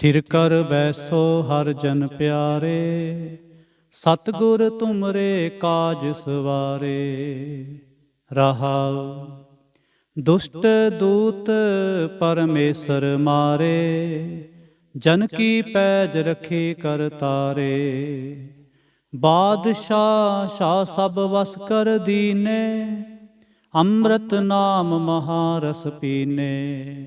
ਥਿਰ ਕਰ ਬੈਸੋ ਹਰ ਜਨ ਪਿਆਰੇ। ਸਤਗੁਰ ਤੁਮਰੇ ਕਾਜ ਸਵਾਰੇ। ਰਹਾਉ ਦੁਸ਼ਟ ਦੂਤ ਪਰਮੇਸ਼ਰ ਮਾਰੇ। ਜਨ ਕੀ ਪੈਜ ਰਖੀ ਕਰ ਤਾਰੇ। ਬਾਦਸ਼ਾਹ ਸ਼ਾ ਸਭ ਵਸ ਕਰ ਦੀਨੇ। ਅੰਮ੍ਰਿਤ ਨਾਮ ਮਹਾਰਸ ਪੀਨੇ।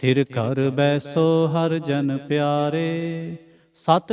ਥਿਰ ਕਰ ਬੈਸੋ ਹਰ ਜਨ ਪਿਆਰੇ। ਸਤ